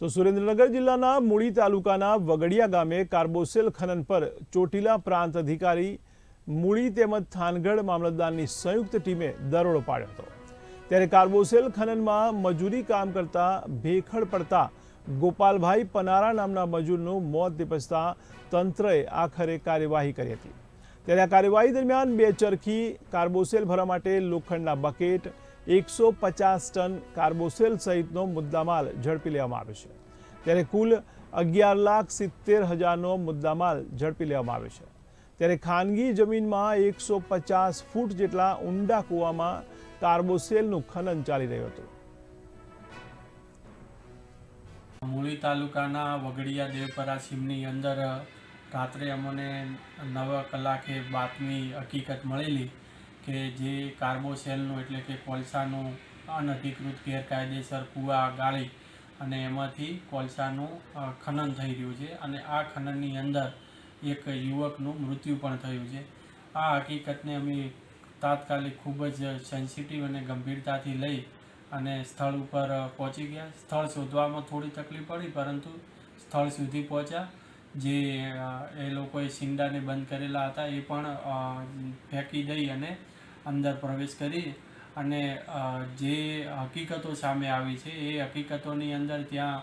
તો સુરેન્દ્રનગર જિલ્લાના મૂળી તાલુકાના વગડિયા ગામે કાર્બોસેલ ખનન પર ચોટીલા પ્રાંત અધિકારી મૂળી તેમજ થાનગઢ મામલતદારની સંયુક્ત ટીમે દરોડો પાડ્યો હતો. ત્યારે કાર્બોસેલ ખનનમાં મજૂરી કામ કરતા ભેખડ પડતા ગોપાલભાઈ પનારા નામના મજૂરનું મોત નિપજતા તંત્રએ આખરે કાર્યવાહી કરી હતી. ત્યારે આ કાર્યવાહી દરમિયાન બે ચરખી કાર્બોસેલ ભરવા માટે લોખંડના બકેટ એકસો પચાસ ટન કાર્બોસેલ સહિતનો મુદ્દામાલ ઝડપી લેવામાં આવ્યો છે. ત્યારે કુલ અગિયાર લાખ સિત્તેર હજારનો મુદ્દામાલ ઝડપી લેવામાં આવ્યો છે. ત્યારે ખાનગી જમીનમાં એકસો પચાસ ફૂટ જેટલા ઊંડા કૂવામાં કાર્બોસેલનું ખનન ચાલી રહ્યું હતું. મૂળી તાલુકાના વગડિયા દેવપરા સીમની અંદર રાત્રે અમને નવ કલાકે બાતમી હકીકત મળેલી. કે જે કાર્બોસેલનું એટલે કે કોલસાનું અનધિકૃત ગેરકાયદેસર કૂવા, ગાળી અને એમાંથી કોલસાનું ખનન થઈ રહ્યું છે અને આ ખનનની અંદર એક યુવકનું મૃત્યુ પણ થયું છે. આ હકીકતને અમે તાત્કાલિક ખૂબ જ સેન્સિટિવ અને ગંભીરતાથી લઈ અને સ્થળ ઉપર પહોંચી ગયા. સ્થળ શોધવામાં થોડી તકલીફ પડી, પરંતુ સ્થળ સુધી પહોંચ્યા. જે એ લોકોએ સિંડાને બંધ કરેલા હતા, એ પણ ફેંકી દઈ અને અંદર પ્રવેશ કરી અને જે હકીકતો સામે આવી છે, એ હકીકતોની અંદર ત્યાં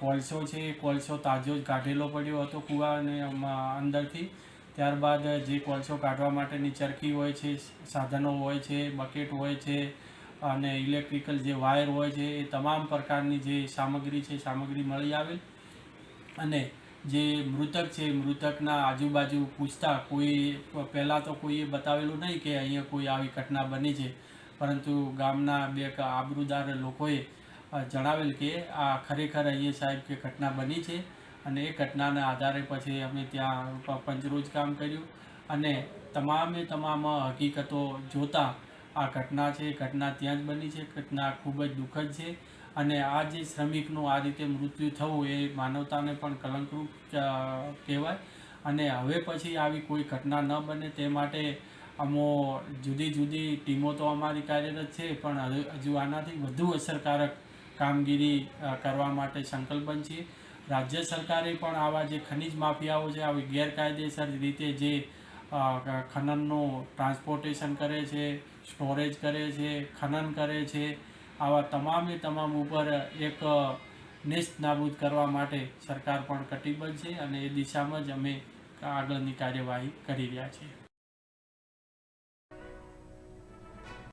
કોલસો છે એ કોલસો તાજો જ કાઢેલો પડ્યો હતો કૂવાને અંદરથી. ત્યારબાદ જે કોલસો કાઢવા માટેની ચરખી હોય છે, સાધનો હોય છે, બકેટ હોય છે, અને ઇલેક્ટ્રિકલ જે વાયર હોય છે, એ તમામ પ્રકારની જે સામગ્રી છે, સામગ્રી મળી આવેલ. અને જે મૃતક છે મૃતકના આજુબાજુ પૂછતા કોઈ, પહેલાં તો કોઈએ બતાવેલું નહીં કે અહીંયા કોઈ આવી ઘટના બની છે. પરંતુ ગામના બે આબરૂદાર લોકોએ જણાવેલ કે આ ખરેખર અહીંયા સાહેબ કે ઘટના બની છે અને એ ઘટનાના આધારે પછી અમે ત્યાં પંચરોજ કામ કર્યું અને તમામે તમામ હકીકતો જોતા આ ઘટના છે, ઘટના ત્યાં જ બની છે, ઘટના ખૂબ જ દુઃખદ છે. અને આ જે શ્રમિકનું આ રીતે મૃત્યુ થવું એ માનવતાને પણ કલંકરૂપ કહેવાય. અને હવે પછી આવી કોઈ ઘટના ન બને તે માટે અમો જુદી જુદી ટીમો તો અમારી કાર્યરત છે, પણ હજુ આનાથી વધુ અસરકારક કામગીરી કરવા માટે સંકલ્પન છીએ રાજ્ય સરકારે પણ આવા જે ખનિજ માફિયાઓ છે, આવી ગેરકાયદેસર રીતે જે ખનનનું ટ્રાન્સપોર્ટેશન કરે છે, સ્ટોરેજ કરે છે, ખનન કરે છે આવા તમામે તમામ ઉપર એક નેસ્ત નાબૂદ કરવા માટે સરકાર પણ કટિબદ્ધ છે અને એ દિશામાં જ અમે આગળની કાર્યવાહી કરી રહ્યા છીએ.